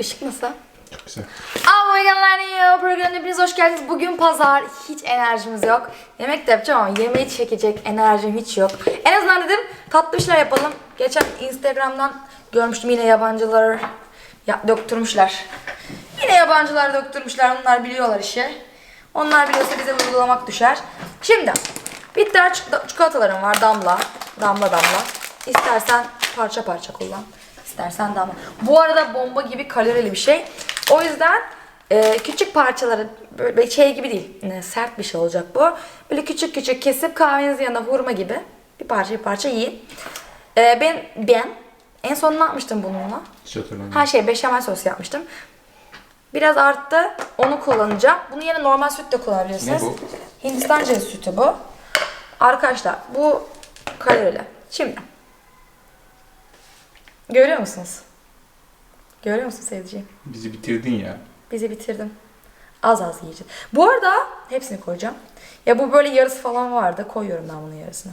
Işık nasıl? Çok güzel. God New programına hepiniz hoş geldiniz. Bugün pazar, hiç enerjimiz yok. Yemek de yapacağım ama yemeği çekecek enerjim hiç yok. En azından dedim tatlı bir şeyler yapalım. Geçen Instagram'dan görmüştüm yine yabancılar ya, döktürmüşler. Yine yabancılar döktürmüşler, onlar biliyorlar işi. Onlar biliyorsa bize uygulamak düşer. Şimdi bitter çik- çikolatalarım var damla. Damla damla. İstersen parça parça kullan. İstersen damla. Bu arada bomba gibi kalorili bir şey. O yüzden e, küçük parçaları böyle şey gibi değil. e, sert bir şey olacak bu. Böyle küçük küçük kesip kahvenizin yanında hurma gibi bir parça bir parça yiyin. E, ben ben en son ne yapmıştım bununla? Hiç hatırlamıyorum. Her şey beşamel sos yapmıştım. Biraz arttı. Onu kullanacağım. Bunu yine normal süt de kullanabilirsiniz. Ne bu? Hindistan cevizi sütü bu. Arkadaşlar bu kalorili. Şimdi. Görüyor musunuz? Görüyor musun sevdiceğim? Bizi bitirdin ya. Bizi bitirdim. Az az yiyeceğim. Bu arada hepsini koyacağım. Ya bu böyle yarısı falan vardı. Koyuyorum ben bunun yarısını.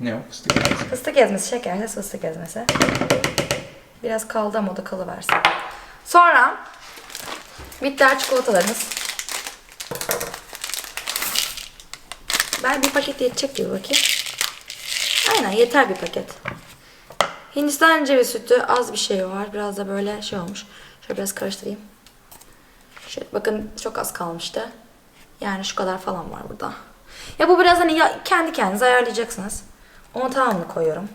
Ne o? Fıstık ezmesi. Fıstık ezmesi, şekersiz fıstık ezmesi. Biraz kaldı ama o da kalıversin. Sonra bitter çikolatalarımız. Ben bir paket yetecek gibi bakayım. Aynen yeter bir paket. Hindistan cevizi sütü az bir şey var. Biraz da böyle şey olmuş. Şöyle biraz karıştırayım. Şöyle bakın çok az kalmıştı. Yani şu kadar falan var burada. Ya bu biraz hani ya, kendi kendinize ayarlayacaksınız. Ona tamamını koyuyorum.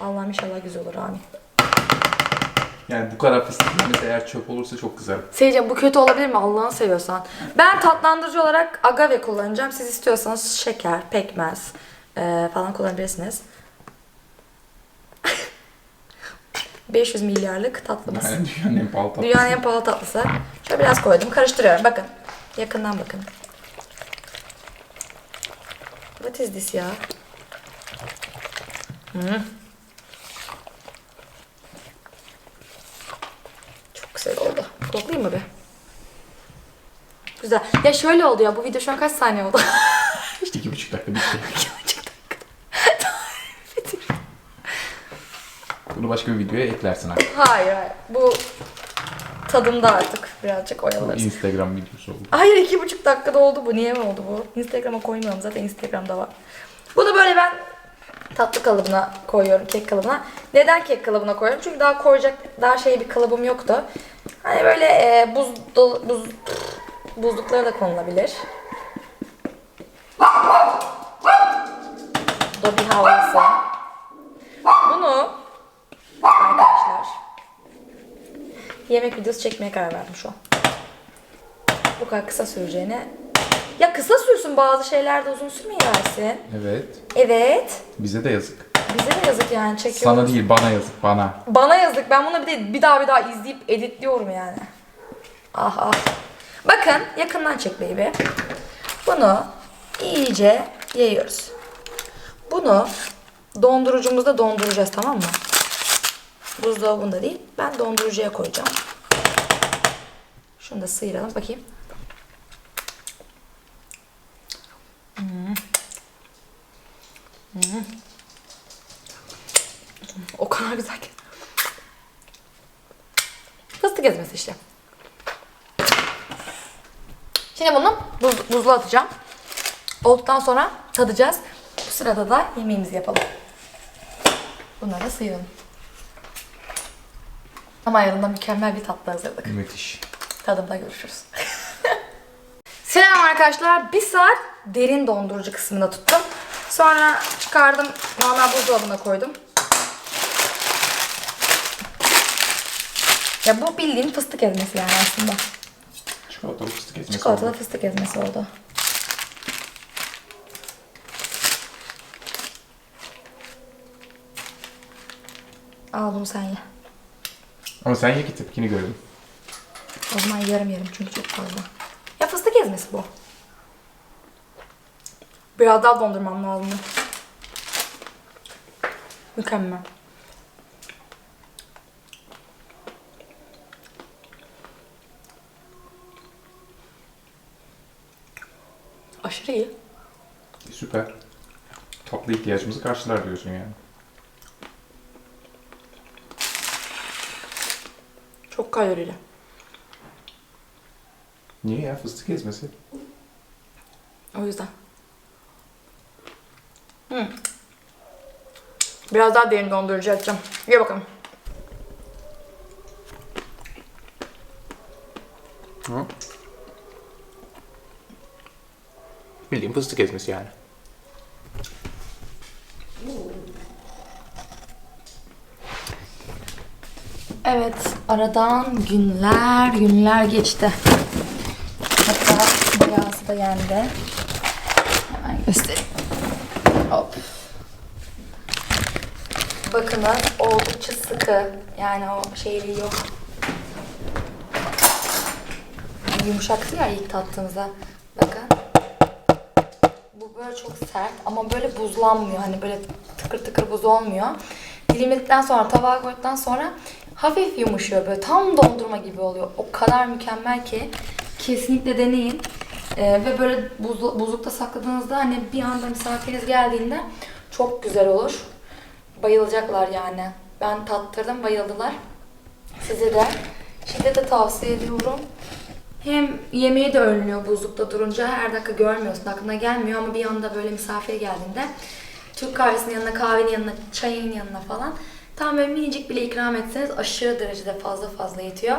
Allah'ım inşallah güzel olur amin. Yani bu kadar fıstık yemesi eğer çöp olursa çok kızarım. Seyircim bu kötü olabilir mi Allah'ını seviyorsan? Ben tatlandırıcı olarak agave kullanacağım. Siz istiyorsanız şeker, pekmez eee, falan kullanabilirsiniz. 500 milyarlık tatlımız. Yani dünyanın en pahalı tatlısı. Dünyanın en pahalı tatlısı. Şöyle biraz koydum. Karıştırıyorum. Bakın. Yakından bakın. What is this ya? Hmm. Çok güzel oldu. Koklayayım mı bir? Güzel. Ya şöyle oldu ya. Bu video şu an kaç saniye oldu? İşte iki buçuk dakika bitti. Bunu başka bir videoya eklersin artık. hayır hayır. Bu tadımda artık birazcık oyalarız. Instagram videosu oldu. Hayır iki buçuk dakikada oldu bu. Niye mi oldu bu? Instagram'a koymuyorum zaten Instagram'da var. Bunu böyle ben tatlı kalıbına koyuyorum kek kalıbına. Neden kek kalıbına koyuyorum? Çünkü daha koyacak daha şey bir kalıbım yoktu. Hani böyle e, buz, dolu- buz buzluklara da konulabilir. Dobby havlusu. Bunu arkadaşlar yemek videosu çekmeye karar verdim şu an bu kadar kısa süreceğine. Ya kısa sürsün bazı şeyler de uzun sürmeyiversin. Evet. Evet. Bize de yazık. Bize de yazık yani çekiyoruz. Sana değil bana yazık bana. Bana yazık. Ben bunu bir de bir daha bir daha izleyip editliyorum yani. Ah ah. Bakın yakından çek baby. Bunu iyice yayıyoruz. Bunu dondurucumuzda donduracağız tamam mı? Buzdolabında değil. Ben dondurucuya koyacağım. Şunu da sıyıralım bakayım. Hmm. Hmm. O kadar güzel ki. Fıstık ezmesi işte. Şimdi bunu buz, buzluğa atacağım. Olduktan sonra tadacağız. Bu sırada da yemeğimizi yapalım. Bunları sıyıralım. Ama yanında mükemmel bir tatlı hazırladık. Müthiş. Tadımda görüşürüz. Selam arkadaşlar. Bir saat derin dondurucu kısmında tuttum. Sonra çıkardım. Normal buzdolabına koydum. Ya bu bildiğin fıstık ezmesi yani aslında. Çikolatalı fıstık ezmesi Çikolatalı oldu. fıstık ezmesi oldu. Al bunu sen ye. Ama sen ye ki tepkini görelim. O zaman yarım yarım çünkü çok fazla. Ya fıstık ezmesi bu. Biraz daha dondurmam lazım. Mükemmel. Aşırı iyi. Süper. Tatlı ihtiyacımızı karşılar diyorsun yani. Çok kalorili. Niye ya fıstık ezmesi? O yüzden. Hmm. Biraz daha derin dondurucu açacağım. Ye bakalım. Hı. Bildiğin fıstık ezmesi yani. Evet, aradan günler günler geçti. Hatta biraz da yendi. Hemen göstereyim. Hop. Bakınız oldukça sıkı. Yani o şeyliği yok. Yumuşaktı ya ilk tattığımızda. Bakın. Bu böyle çok sert ama böyle buzlanmıyor. Hani böyle tıkır tıkır buz olmuyor. Dilimledikten sonra tabağa koyduktan sonra hafif yumuşuyor böyle tam dondurma gibi oluyor. O kadar mükemmel ki kesinlikle deneyin. Ee, ve böyle buz, buzlukta sakladığınızda hani bir anda misafiriniz geldiğinde çok güzel olur. Bayılacaklar yani. Ben tattırdım bayıldılar. Size de şiddetle tavsiye ediyorum. Hem yemeği de önlüyor buzlukta durunca. Her dakika görmüyorsun, aklına gelmiyor ama bir anda böyle misafir geldiğinde Türk kahvesinin yanına, kahvenin yanına, çayın yanına falan tam böyle minicik bile ikram etseniz aşırı derecede fazla fazla yetiyor.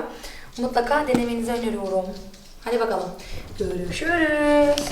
Mutlaka denemenizi öneriyorum. Hadi bakalım. Görüşürüz.